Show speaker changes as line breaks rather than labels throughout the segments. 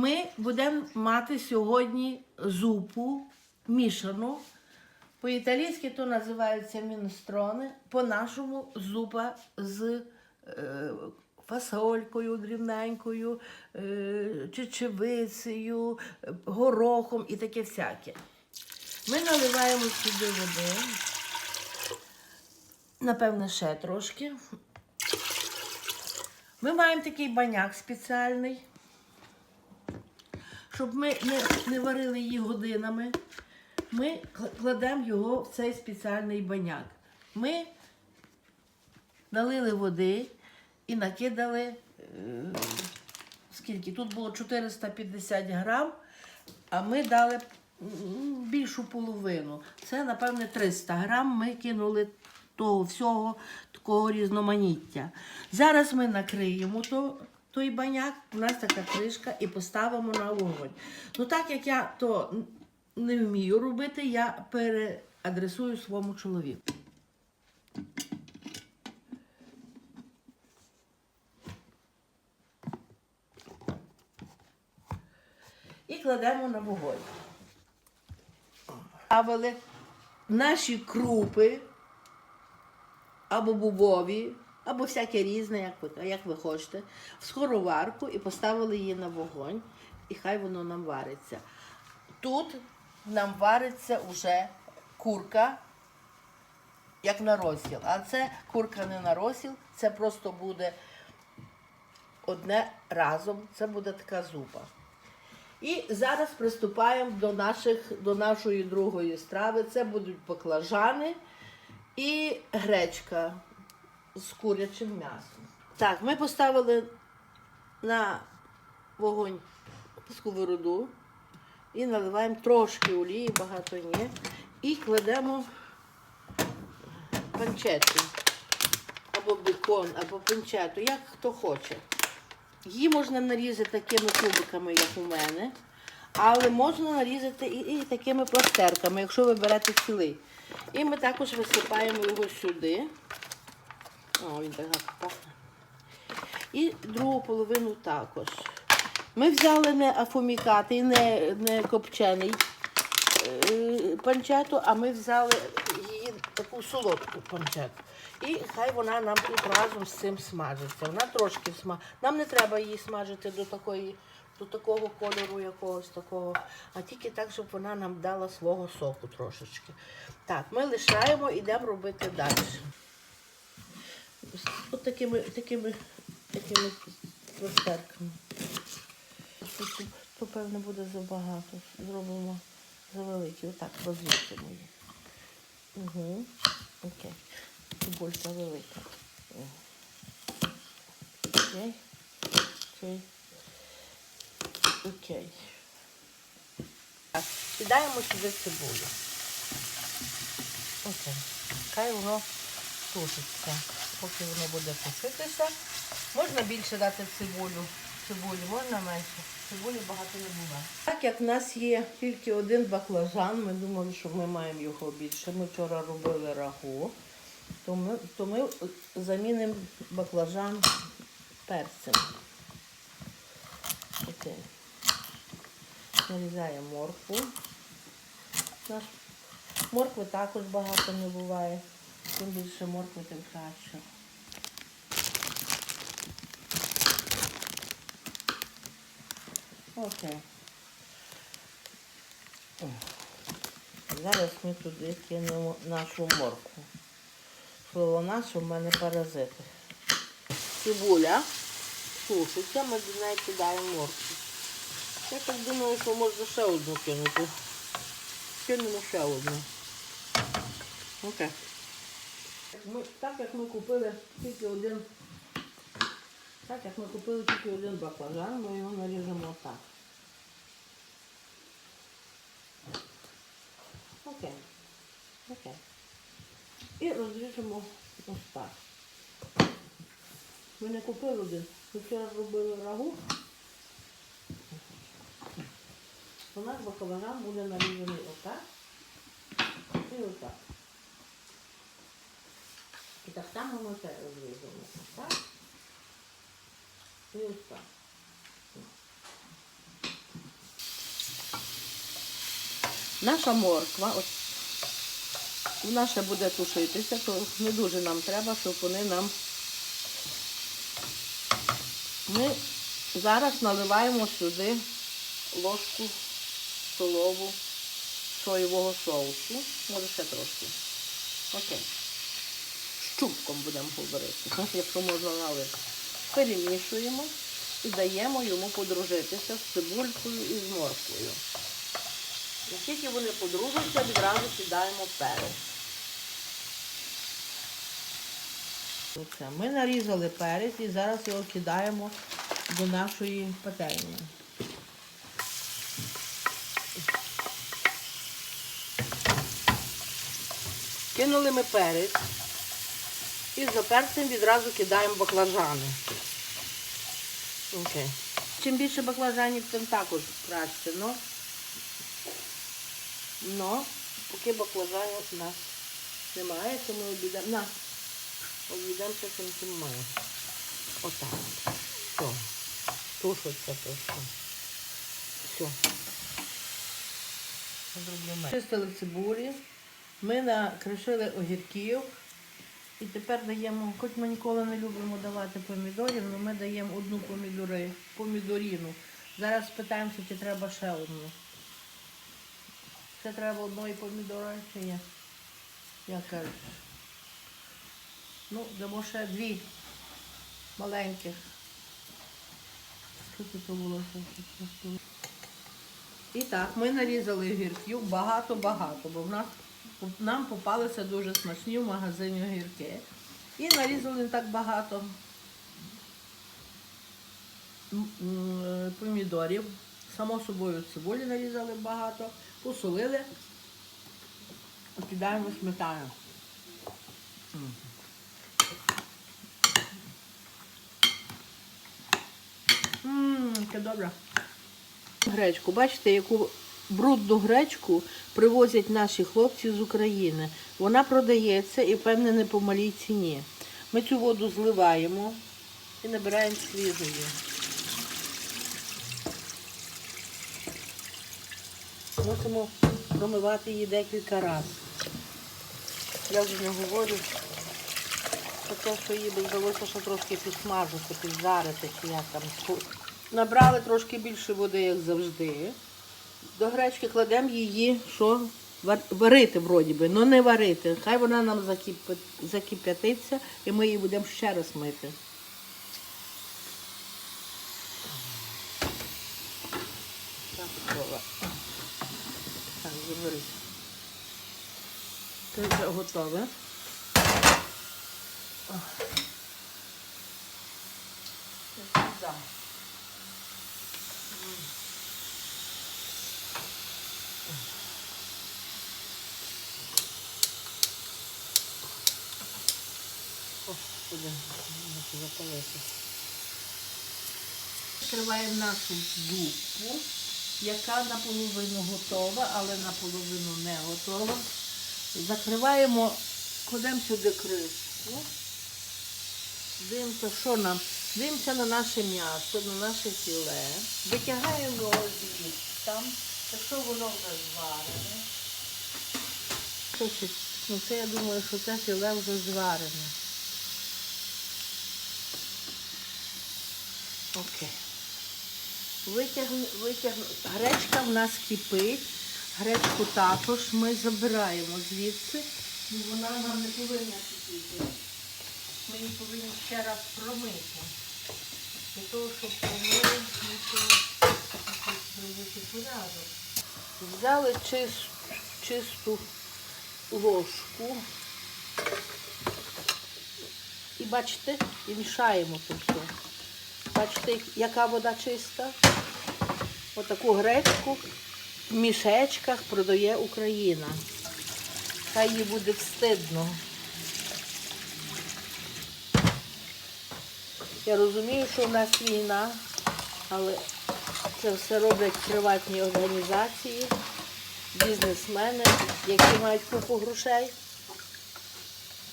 Ми будемо мати сьогодні зупу мішану. По-італійськи то називається мінестрони, по-нашому зупа з е, фасолькою дрібненькою, е, чечевицею, горохом і таке всяке. Ми наливаємо сюди води. Напевне, ще трошки. Ми маємо такий баняк спеціальний, щоб ми не, не варили її годинами. Ми кладемо його в цей спеціальний баняк. Ми налили води і накидали, е, скільки? Тут було 450 грам, а ми дали більшу половину. Це, напевне, 300 грам ми кинули того всього такого різноманіття. Зараз ми накриємо то, той баняк, у нас така кришка, і поставимо на вогонь. Ну так як я то не вмію робити, я переадресую своєму чоловіку. І кладемо на вогонь. Ставили наші крупи або бубові, або всяке різне, як ви, як ви хочете, в скороварку і поставили її на вогонь, і хай воно нам вариться. Тут нам вариться вже курка, як на розсіл. А це курка не на розсіл, це просто буде одне разом, це буде така зупа. І зараз приступаємо до, наших, до нашої другої страви. Це будуть баклажани і гречка з курячим м'ясом. Так, ми поставили на вогонь сковороду і наливаємо трошки олії, багато ні. І кладемо панчету або бекон, або панчету, як хто хоче. Її можна нарізати такими кубиками, як у мене, але можна нарізати і, і такими пластерками, якщо ви берете цілий. І ми також висипаємо його сюди. О, він так гарно пахне. І другу половину також. Ми взяли не афомікатий, не, не копчений е, панчету, а ми взяли її таку солодку панчету. І хай вона нам тут разом з цим смажиться. Вона трошки смажиться. Нам не треба її смажити до такої, до такого кольору якогось такого, а тільки так, щоб вона нам дала свого соку трошечки. Так, ми лишаємо йдемо робити далі. Ось такими, такими, такими розтерками. То, певно, буде забагато. Зробимо завеликі. Отак розвісимо їх. Угу. Окей. Цибулька велика. Окей. Окей. Окей. Так, кидаємо сюди цибулю. Окей. Хай воно тушиться. Поки воно буде тушитися. Можна більше дати цибулю. Цибулі, можна менше. Цибулі багато не буває. Так як в нас є тільки один баклажан, ми думали, що ми маємо його більше. Ми вчора робили рагу, то ми, то ми замінимо баклажан перцем. Окей. Нарізаємо моркву. Моркви також багато не буває. Чим більше моркви, тим краще. Окей. Зараз ми туди кинемо нашу моркву. Слово наше в мене паразити. Цибуля сушиться, ми до неї кидаємо моркву. Я так думаю, що можна ще одну кинути. Кинемо ще одну. Окей. Ми, так як ми купили тільки один, так як ми купили тільки один баклажан, ми його наріжемо отак. Окей. Окей. І розріжемо ось так. Ми не купили один. Ми вчора робили рагу. У нас баклажан буде нарізаний отак і отак. І так само це розв'язувати. Так? І ось так. Наша морква, ось вона ще буде тушитися, то не дуже нам треба, щоб вони нам... Ми зараз наливаємо сюди ложку столову соєвого соусу. Може ще трошки. Окей. Щупком будемо говорити, якщо можна налити. Перемішуємо і даємо йому подружитися з цибулькою і з морквою. І тільки вони подружаться, відразу кидаємо перець. Оце. Ми нарізали перець і зараз його кидаємо до нашої пательні. Кинули ми перець і за перцем відразу кидаємо баклажани. Окей. Чим більше баклажанів, тим також краще. Но, но поки баклажанів у нас немає, то ми обійдемо. На, обійдемося цим чим має. Отак. Все. Тушиться то все. Все. Чистили цибулі. Ми накришили огірків. І тепер даємо, хоч ми ніколи не любимо давати помідорів, але ми даємо одну помідори, помідоріну. Зараз спитаємося, чи треба ще одну. Ще треба одної помідори чи ні? Як кажеш? Ну, дамо ще дві маленьких. Скільки то було? І так, ми нарізали огірків багато-багато, бо в нас нам попалися дуже смачні в магазині огірки. І нарізали не так багато помідорів. Само собою цибулі нарізали багато, посолили, кидаємо сметану. Ммм, яке добре. Гречку. Бачите, яку брудну гречку привозять наші хлопці з України. Вона продається і, певне, не по малій ціні. Ми цю воду зливаємо і набираємо свіжої. Мусимо промивати її декілька разів. Я вже не говорю про те, що її би вдалося ще трошки підсмажити, піджарити, чи як там. Набрали трошки більше води, як завжди. До гречки кладемо її, що варити вроді би, але не варити. Хай вона нам закипи- закип'ятиться і ми її будемо ще раз мити. Так, заберись. Це вже готове. Це сюди. Не запалити. Відкриваємо нашу зубку, яка наполовину готова, але наполовину не готова. Закриваємо, кладемо сюди кришку. Дивимося, що нам. Дивимося на наше м'ясо, на наше філе. Витягаємо його там, якщо воно вже зварене. Ну це я думаю, що це філе вже зварене. Окей. Витягну, витягну. Гречка в нас кипить. Гречку також ми забираємо звідси, бо вона нам не повинна кипіти. Ми її повинні ще раз промити. Для того, щоб мусимо зробити порядок. Взяли чис, чисту ложку. І бачите, і це все. Бачите, яка вода чиста? Отаку гречку в мішечках продає Україна. Хай їй буде встидно. Я розумію, що в нас війна, але це все роблять приватні організації, бізнесмени, які мають купу грошей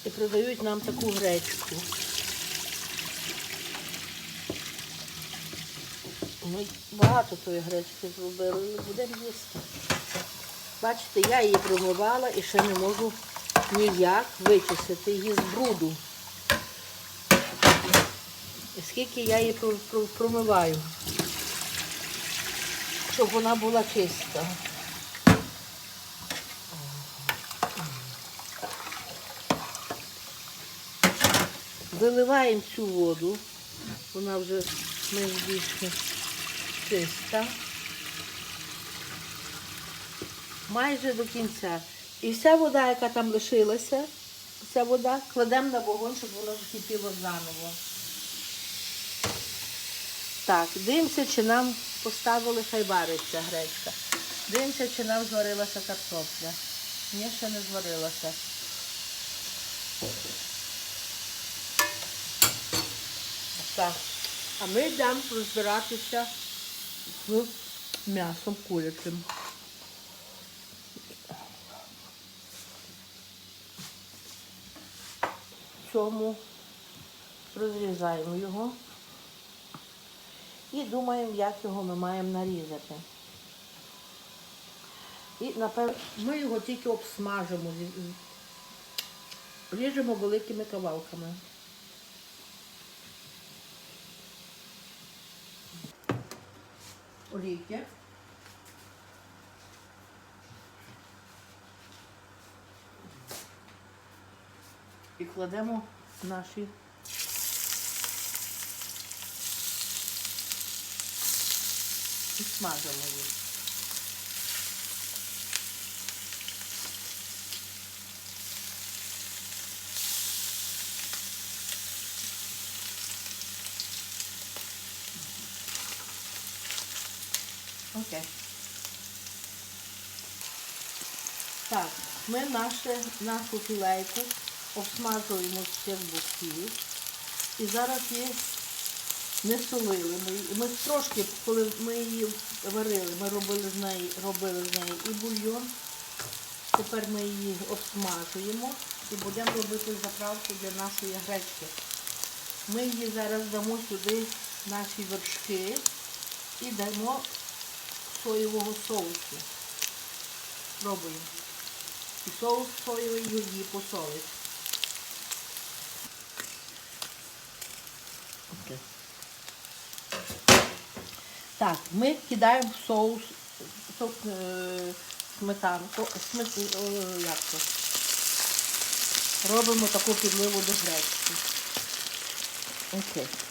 і продають нам таку гречку. Ми багато тої гречки зробили, але будемо їсти. Бачите, я її промивала і ще не можу ніяк вичистити її з бруду. І скільки я її про- про- промиваю, щоб вона була чиста. Виливаємо цю воду, вона вже менш більше чиста. Майже до кінця. І вся вода, яка там лишилася, ця вода, кладемо на вогонь, щоб воно закипіло заново. Так, дивимося, чи нам поставили хай вариться гречка. Дивимося, чи нам зварилася картопля. Ні, ще не зварилася. Так. А ми йдемо розбиратися з м'ясом курячим. Цьому розрізаємо його і думаємо, як його ми маємо нарізати. І напевно ми його тільки обсмажимо, ріжемо великими кавалками. Олійки. І кладемо наші і смажемо їх. Окей. Так, ми наше, нашу філейку обсмажуємо з цих боків. І зараз її не солили. Ми, ми трошки, коли ми її варили, ми робили з неї, робили з неї і бульйон. Тепер ми її обсмажуємо і будемо робити заправку для нашої гречки. Ми її зараз дамо сюди наші вершки і дамо соєвого соусу. Пробуємо. І соус соєвий її посолить. Окей. Так, ми кидаємо в соус соус, е, сметанку, смет, е, як це? Робимо таку підливу до гречки. Окей. Так.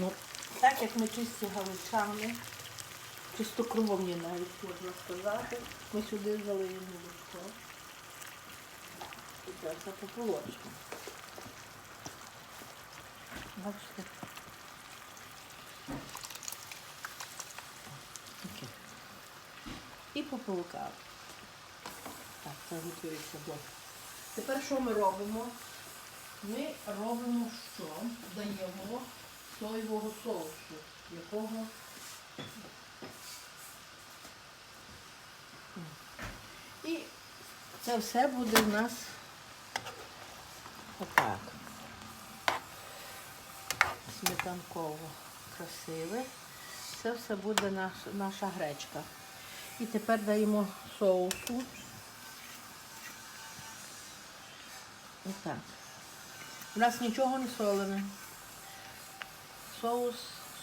Ну, так як ми чисті галичани, чистокровні навіть можна сказати, ми сюди залиємо молочко. І це все пополочку. Бачите? І пополукав. Так, це готується блок. Тепер що ми робимо? Ми робимо що? Даємо соєвого соусу, якого і це все буде в нас отак. Сметанково красиве. Це все буде наш, наша гречка. І тепер даємо соусу. Отак. У нас нічого не солене. Соус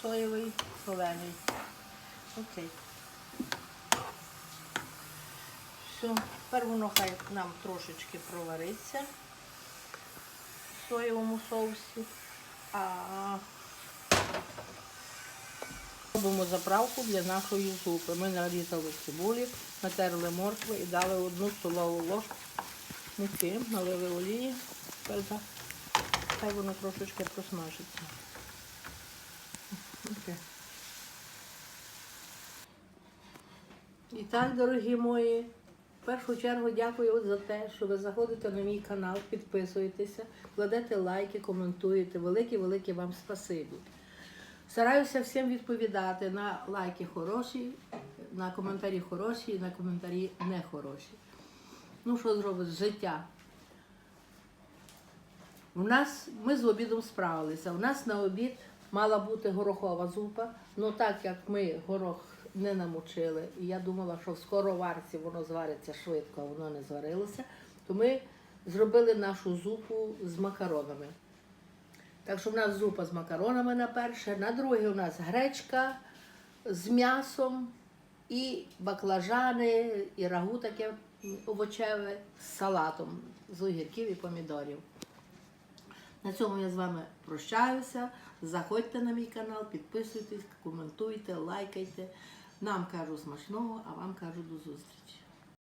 соєвий, солений. Окей. Все, тепер воно хай нам трошечки провариться в соєвому соусі. А робимо заправку для нашої зупи. Ми нарізали цибулі, натерли моркву і дали одну столову ложку муки, налили олії. Тепер хай воно трошечки просмажиться. Окей. І так, дорогі мої, в першу чергу дякую за те, що ви заходите на мій канал, підписуєтеся, кладете лайки, коментуєте. Велике-велике вам спасибі. Стараюся всім відповідати на лайки хороші, на коментарі хороші на коментарі не хороші. Ну, що зробить життя? У нас ми з обідом справилися. У нас на обід мала бути горохова зупа. Ну так як ми горох не намочили, і я думала, що в скороварці воно звариться швидко, а воно не зварилося, то ми зробили нашу зупу з макаронами. Так що в нас зупа з макаронами на перше, на друге у нас гречка з м'ясом і баклажани, і рагу таке овочеве з салатом з огірків і помідорів. На цьому я з вами прощаюся. Заходьте на мій канал, підписуйтесь, коментуйте, лайкайте. Нам кажу смачного, а вам кажу до зустрічі.